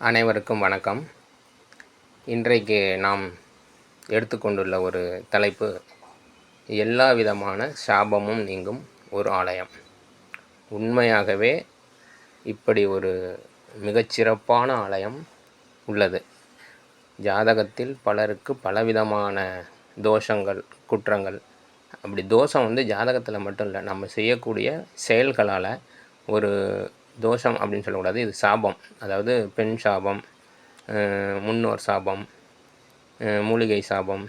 அனைவருக்கும் வணக்கம். இன்றைக்கு நாம் எடுத்துக்கொண்டுள்ள ஒரு தலைப்பு எல்லா விதமான சாபமும் நீங்கும் ஒரு ஆலயம். உண்மையாகவே இப்படி ஒரு மிகச்சிறப்பான ஆலயம் உள்ளது. ஜாதகத்தில் பலருக்கு பலவிதமான தோஷங்கள் குற்றங்கள். அப்படி தோஷம் வந்து ஜாதகத்தில் மட்டும் இல்லை நம்ம செய்யக்கூடிய செயல்களால் ஒரு தோஷம் அப்படின்னு சொல்லக்கூடாது. இது சாபம். அதாவது பெண் சாபம் முன்னோர் சாபம் மூலிகை சாபம்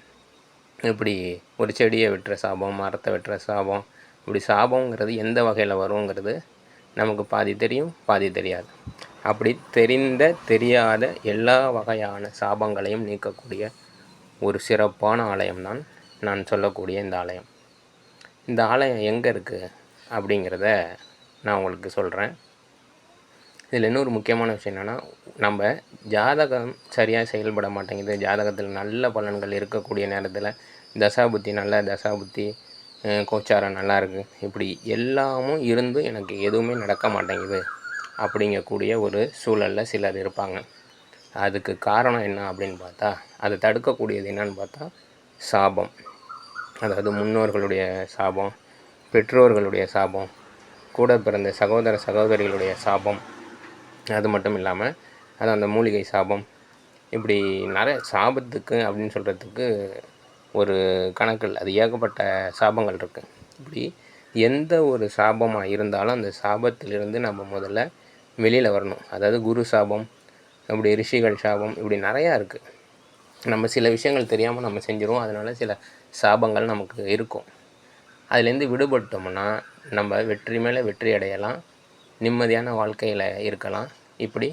இப்படி ஒரு செடியை வெட்டுற சாபம் மரத்தை வெட்டுற சாபம் இப்படி சாபங்கிறது எந்த வகையில் வருங்கிறது நமக்கு பாதி தெரியும் பாதி தெரியாது. அப்படி தெரிந்த தெரியாத எல்லா வகையான சாபங்களையும் நீக்கக்கூடிய ஒரு சிறப்பான ஆலயம்தான் நான் சொல்லக்கூடிய இந்த ஆலயம். இந்த ஆலயம் எங்கே இருக்குது அப்படிங்கிறத நான் உங்களுக்கு சொல்கிறேன் இதில் இன்னொரு முக்கியமான விஷயம் என்னென்னா நம்ம ஜாதகம் சரியாக செயல்பட மாட்டேங்குது. ஜாதகத்தில் நல்ல பலன்கள் இருக்கக்கூடிய நேரத்தில் தசாபுத்தி நல்ல தசாபுத்தி கோச்சாரம் நல்லா இருக்குது இப்படி எல்லாமும் இருந்து எனக்கு எதுவுமே நடக்க மாட்டேங்குது அப்படிங்கக்கூடிய ஒரு சூழலில் சிலர் இருப்பாங்க. அதுக்கு காரணம் என்ன அப்படின்னு பார்த்தா அதை தடுக்கக்கூடியது என்னன்னு பார்த்தா சாபம். அதாவது முன்னோர்களுடைய சாபம் பெற்றோர்களுடைய சாபம் கூட பிறந்த சகோதர சகோதரிகளுடைய சாபம் அது மட்டும் இல்லாமல் அது அந்த மூலிகை சாபம் இப்படி நிறைய சாபத்துக்கு அப்படின்னு சொல்கிறதுக்கு ஒரு கணக்கில் அது ஏகப்பட்ட சாபங்கள் இருக்குது இப்படி எந்த ஒரு சாபமாக இருந்தாலும் அந்த சாபத்திலிருந்து நம்ம முதல்ல வெளியில் வரணும். அதாவது குரு சாபம் இப்படி ரிஷிகள் சாபம் இப்படி நிறையா இருக்குது நம்ம சில விஷயங்கள் தெரியாமல் நம்ம செஞ்சுருவோம். அதனால சில சாபங்கள் நமக்கு இருக்கும். அதுலேருந்து விடுபட்டோம்னா நம்ம வெற்றி மேலே வெற்றி அடையலாம். நிம்மதியான வாழ்க்கையில் இருக்கலாம். இப்படி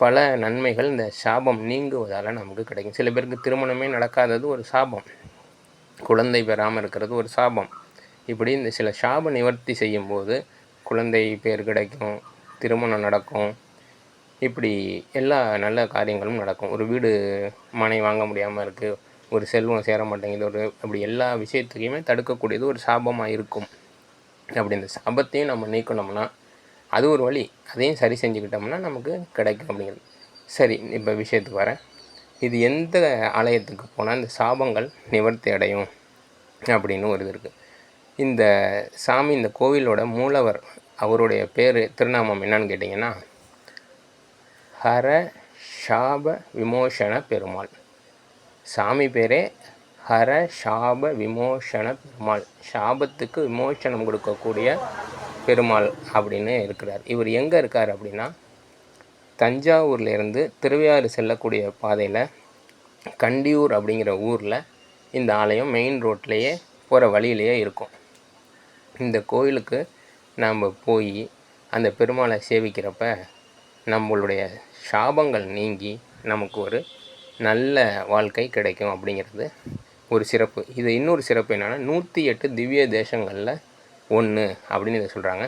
பல நன்மைகள் இந்த சாபம் நீங்குவதால் நமக்கு கிடைக்கும். சில பேருக்கு திருமணமே நடக்காதது ஒரு சாபம். குழந்தை பெறாமல் இருக்கிறது ஒரு சாபம். இப்படி இந்த சில சாப நிவர்த்தி செய்யும்போது குழந்தை பேர் கிடைக்கும் திருமணம் நடக்கும். இப்படி எல்லா நல்ல காரியங்களும் நடக்கும். ஒரு வீடு மனை வாங்க முடியாமல் இருக்குது ஒரு செல்வம் சேர மாட்டேங்குது ஒரு அப்படி எல்லா விஷயத்துக்கையுமே தடுக்கக்கூடியது ஒரு சாபமாக இருக்கும். அப்படி இந்த சாபத்தையும் நம்ம நீக்கணும்னா அது ஒரு வழி. அதையும் சரி செஞ்சுக்கிட்டோம்னா நமக்கு கிடைக்கும் அப்படிங்கிறது. சரி இப்போ விஷயத்துக்கு வரேன். இது எந்த ஆலயத்துக்கு போனால் இந்த சாபங்கள் நிவர்த்தி அடையும் அப்படின்னு ஒரு இது இருக்குது இந்த சாமி இந்த கோவிலோட மூலவர் அவருடைய பேர் திருநாமம் என்னன்னு கேட்டிங்கன்னா ஹர ஷாப விமோசன பெருமாள். சாமி பேரே ஹர சாப விமோசன பெருமாள். சாபத்துக்கு விமோசனம் கொடுக்கக்கூடிய பெருமாள் அப்படின்னு இருக்கிறார். இவர் எங்கே இருக்கார் அப்படின்னா தஞ்சாவூர்லேருந்து திருவையாறு செல்லக்கூடிய பாதையில் கண்டியூர் அப்படிங்கிற ஊரில் இந்த ஆலயம் மெயின் ரோட்லேயே போகிற வழியிலேயே இருக்கும். இந்த கோயிலுக்கு நாம் போய் அந்த பெருமாளை சேவிக்கிறப்ப நம்மளுடைய சாபங்கள் நீங்கி நமக்கு ஒரு நல்ல வாழ்க்கை கிடைக்கும் அப்படிங்கிறது ஒரு சிறப்பு. இது இன்னொரு சிறப்பு என்னென்னா நூற்றி எட்டு திவ்ய தேசங்களில் ஒன்று அப்படின்னு இதை சொல்கிறாங்க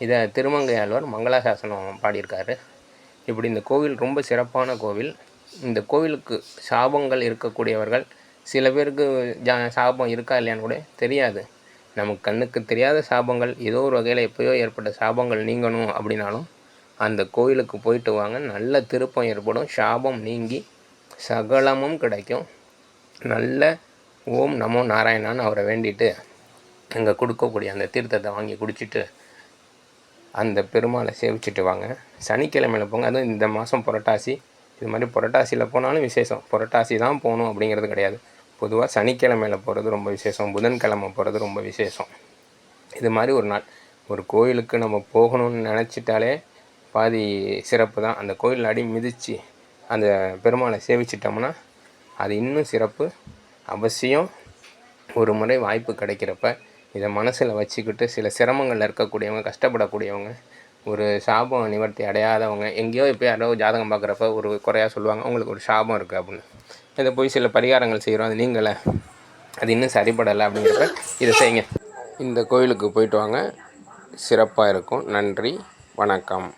இதை திருமங்கையாழ்வார் மங்களாசாசனம் பாடியிருக்காரு. இப்படி இந்த கோவில் ரொம்ப சிறப்பான கோவில். இந்த கோவிலுக்கு சாபங்கள் இருக்கக்கூடியவர்கள் சில பேருக்கு ஜா சாபம் இருக்கா இல்லையான்னு கூட தெரியாது. நமக்கு கண்ணுக்கு தெரியாத சாபங்கள் ஏதோ ஒரு வகையில் எப்போயோ ஏற்பட்ட சாபங்கள் நீங்கணும் அப்படின்னாலும் அந்த கோயிலுக்கு போயிட்டு வாங்க. நல்ல திருப்பம் ஏற்படும். சாபம் நீங்கி சகலமும் கிடைக்கும். நல்ல ஓம் நமோ நாராயணான்னு அவரை வேண்டிட்டு அங்கே கொடுக்கக்கூடிய அந்த தீர்த்தத்தை வாங்கி குடிச்சிட்டு அந்த பெருமாளை சேவிச்சுட்டு வாங்க. சனிக்கிழமையில் போங்க. அதுவும் இந்த மாதம் புரட்டாசி. இது மாதிரி புரட்டாசியில் போனாலும் விசேஷம். புரட்டாசி தான் போகணும் அப்படிங்கிறது கிடையாது. பொதுவாக சனிக்கிழமையில் போகிறது ரொம்ப விசேஷம். புதன்கிழமை போகிறது ரொம்ப விசேஷம். இது மாதிரி ஒரு நாள். ஒரு கோயிலுக்கு நம்ம போகணும்னு நினச்சிட்டாலே பாதி சிறப்பு தான். அந்த கோயில் அடி மிதித்து அந்த பெருமாளை சேவிச்சிட்டோம்னா அது இன்னும் சிறப்பு. அவசியம் ஒரு முறை வாய்ப்பு கிடைக்கிறப்ப இதை மனசில் வச்சுக்கிட்டு சில சிரமங்களில் இருக்கக்கூடியவங்க கஷ்டப்படக்கூடியவங்க ஒரு சாபம் நிவர்த்தி அடையாதவங்க எங்கேயோ இப்போ யாரோ ஜாதகம் பார்க்குறப்ப ஒரு குறையா சொல்லுவாங்க உங்களுக்கு ஒரு சாபம் இருக்குது அப்படின்னு. இதை போய் சில பரிகாரங்கள் செய்கிறோம் அது நீங்களே. அது இன்னும் சரிப்படலை அப்படிங்கிறப்ப இதை செய்யுங்க. இந்த கோயிலுக்கு போயிட்டு வாங்க. சிறப்பாக இருக்கும். நன்றி. வணக்கம்.